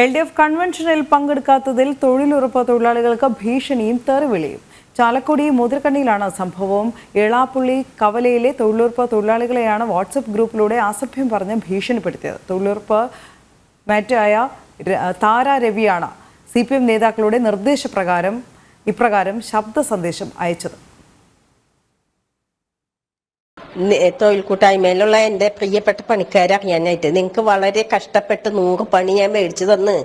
L D F കൺവെൻഷനിൽ പങ്കെടുക്കാത്തതിൽ തൊഴിലുറപ്പ് തൊഴിലാളികൾക്ക് ഭീഷണിയും തെറിവിളിയും. ചാലക്കുടി മുതിർക്കണ്ണിയിലാണ് സംഭവം. എളാപ്പുള്ളി കവലയിലെ തൊഴിലുറപ്പ് തൊഴിലാളികളെയാണ് വാട്സപ്പ് ഗ്രൂപ്പിലൂടെ അസഭ്യം പറഞ്ഞ് ഭീഷണിപ്പെടുത്തിയത്. തൊഴിലുറപ്പ് മാറ്റായ താര രവിയാണ് സി പി എം നേതാക്കളുടെ നിർദ്ദേശപ്രകാരം ഇപ്രകാരം ശബ്ദ സന്ദേശം അയച്ചത്. തൊഴിൽ കൂട്ടായ്മയിലുള്ള എന്റെ പ്രിയപ്പെട്ട പണിക്കാരെ അറിയാനായിട്ട് നിങ്ങൾക്ക് വളരെ കഷ്ടപ്പെട്ട് നൂറ് പണി ഞാൻ മേടിച്ചു തന്ന്.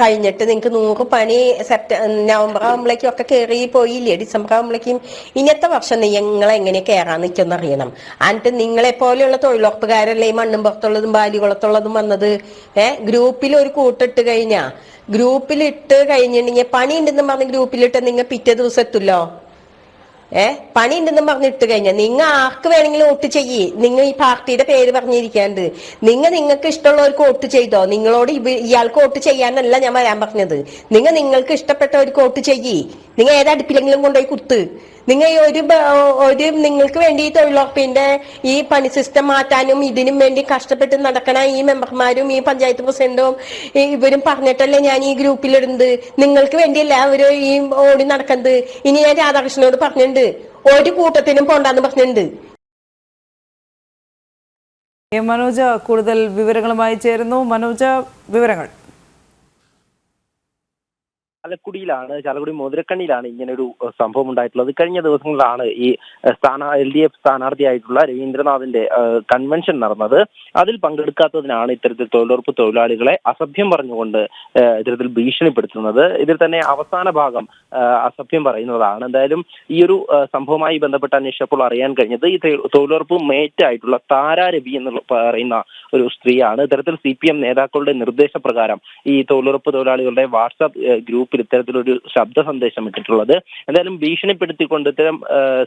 കഴിഞ്ഞിട്ട് നിങ്ങൾക്ക് നൂറ് പണി സെപ്റ്റ നവംബർ ആകുമ്പോഴേക്കും ഒക്കെ കയറി പോയില്ലേ? ഡിസംബർ ആകുമ്പോഴേക്കും ഇന്നത്തെ വർഷം നിങ്ങൾ എങ്ങനെ കയറാൻ നിൽക്കുമെന്ന് അറിയണം. എന്നിട്ട് നിങ്ങളെ പോലെയുള്ള തൊഴിലുറപ്പുകാരല്ലേ ഈ മണ്ണും പുറത്തുള്ളതും ബാലികുളത്തുള്ളതും വന്നത്? ഏഹ് ഗ്രൂപ്പിൽ ഒരു കൂട്ടിട്ട് കഴിഞ്ഞാ? ഗ്രൂപ്പിലിട്ട് കഴിഞ്ഞിട്ടുണ്ടെങ്കിൽ പണി ഉണ്ടെന്ന് പറഞ്ഞ് ഗ്രൂപ്പിലിട്ട് നിങ്ങൾ പിറ്റേ ദിവസം എത്തുമല്ലോ ഏ? പണി ഉണ്ടെന്ന് പറഞ്ഞിട്ട് കഴിഞ്ഞാൽ നിങ്ങൾ ആർക്ക് വേണമെങ്കിലും വോട്ട് ചെയ്യേ. നിങ്ങൾ ഈ പാർട്ടിയുടെ പേര് പറഞ്ഞിരിക്കാണ്ട്. നിങ്ങൾ നിങ്ങൾക്ക് ഇഷ്ടമുള്ളവർക്ക് വോട്ട് ചെയ്തോ? നിങ്ങളോട് ഇയാൾക്ക് വോട്ട് ചെയ്യാനല്ല ഞാൻ വരാൻ പറഞ്ഞത്. നിങ്ങൾ നിങ്ങൾക്ക് ഇഷ്ടപ്പെട്ടവർക്ക് വോട്ട് ചെയ്യേ. നിങ്ങൾ ഏതടുപ്പിലെങ്കിലും കൊണ്ടുപോയി കുത്ത് നിങ്ങൾ ഈ ഒരു ഒരു നിങ്ങൾക്ക് വേണ്ടി തൊഴിലുറപ്പിന്റെ ഈ പണി സിസ്റ്റം മാറ്റാനും ഇതിനും വേണ്ടി കഷ്ടപ്പെട്ട് നടക്കണ ഈ മെമ്പർമാരും ഈ പഞ്ചായത്ത് പ്രസിഡന്റും ഇവരും പറഞ്ഞിട്ടല്ലേ ഞാൻ ഈ ഗ്രൂപ്പിലിടുന്നത്. നിങ്ങൾക്ക് വേണ്ടിയല്ല അവർ ഈ ഓടി നടക്കുന്നത് ഇനി ഞാൻ രാധാകൃഷ്ണനോട് പറഞ്ഞിട്ടുണ്ട്. ഒരു കൂട്ടത്തിനും പോണ്ടാന്ന് പറഞ്ഞിട്ടുണ്ട്. മനോജ് കൂടുതൽ വിവരങ്ങളുമായി ചേരുന്നു. മനോജ വിവരങ്ങൾ. ചാലക്കുടിയിലാണ് ചാലക്കുടി മുതിരക്കണ്ണിയിലാണ് ഇങ്ങനെ ഒരു സംഭവം ഉണ്ടായിട്ടുള്ളത് കഴിഞ്ഞ ദിവസങ്ങളിലാണ് ഈ സ്ഥാനാ എൽ ഡി എഫ് സ്ഥാനാർത്ഥിയായിട്ടുള്ള രവീന്ദ്രനാഥിന്റെ കൺവെൻഷൻ നടന്നത്. അതിൽ പങ്കെടുക്കാത്തതിനാണ് ഇത്തരത്തിൽ തൊഴിലുറപ്പ് തൊഴിലാളികളെ അസഭ്യം പറഞ്ഞുകൊണ്ട് ഇത്തരത്തിൽ ഭീഷണിപ്പെടുത്തുന്നത്. ഇതിൽ തന്നെ അവസാന ഭാഗം അസഭ്യം പറയുന്നതാണ്. എന്തായാലും ഈ ഒരു സംഭവവുമായി ബന്ധപ്പെട്ട് അന്വേഷിച്ചപ്പോൾ അറിയാൻ കഴിഞ്ഞത് ഈ തൊഴിലുറപ്പ് മേറ്റ് ആയിട്ടുള്ള താര രവി എന്ന് പറയുന്ന ഒരു സ്ത്രീയാണ്. ഇത്തരത്തിൽ സി പി എം നേതാക്കളുടെ നിർദ്ദേശപ്രകാരം ഈ തൊഴിലുറപ്പ് തൊഴിലാളികളുടെ വാട്സാപ്പ് ഗ്രൂപ്പിൽ ഇത്തരത്തിലൊരു ശബ്ദ സന്ദേശം ഇട്ടിട്ടുള്ളത്. എന്തായാലും ഭീഷണിപ്പെടുത്തിക്കൊണ്ട് ഇത്തരം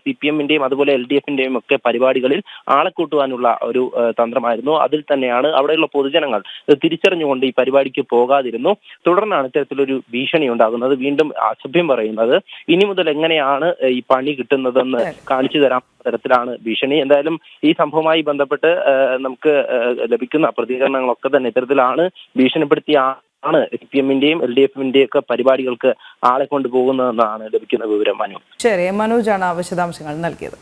സി പി എമ്മിന്റെയും അതുപോലെ എൽ ഡി എഫിന്റെയും ഒക്കെ പരിപാടികളിൽ ആളെ കൂട്ടുവാനുള്ള ഒരു തന്ത്രമായിരുന്നു. അതിൽ തന്നെയാണ് അവിടെയുള്ള പൊതുജനങ്ങൾ തിരിച്ചറിഞ്ഞുകൊണ്ട് ഈ പരിപാടിക്ക് പോകാതിരുന്നു. തുടർന്നാണ് ഇത്തരത്തിലൊരു ഭീഷണി ഉണ്ടാകുന്നത്. വീണ്ടും അസഭ്യം പറയുന്നത്. ഇനി മുതൽ എങ്ങനെയാണ് ഈ പണി കിട്ടുന്നതെന്ന് കാണിച്ചു തരാം തരത്തിലാണ് ഭീഷണി. എന്തായാലും ഈ സംഭവവുമായി ബന്ധപ്പെട്ട് നമുക്ക് ലഭിക്കുന്ന പ്രതികരണങ്ങളൊക്കെ തന്നെ ഇത്തരത്തിലാണ് ഭീഷണിപ്പെടുത്തിയ ആണ് സി പി എമ്മിന്റെയും എൽ ഡി എഫിന്റെയും ഒക്കെ പരിപാടികൾക്ക് ആളെ കൊണ്ടുപോകുന്നതെന്നാണ് ലഭിക്കുന്ന വിവരം മനു. ശരി മനോജാണ് വിശദാംശങ്ങൾ നൽകിയത്.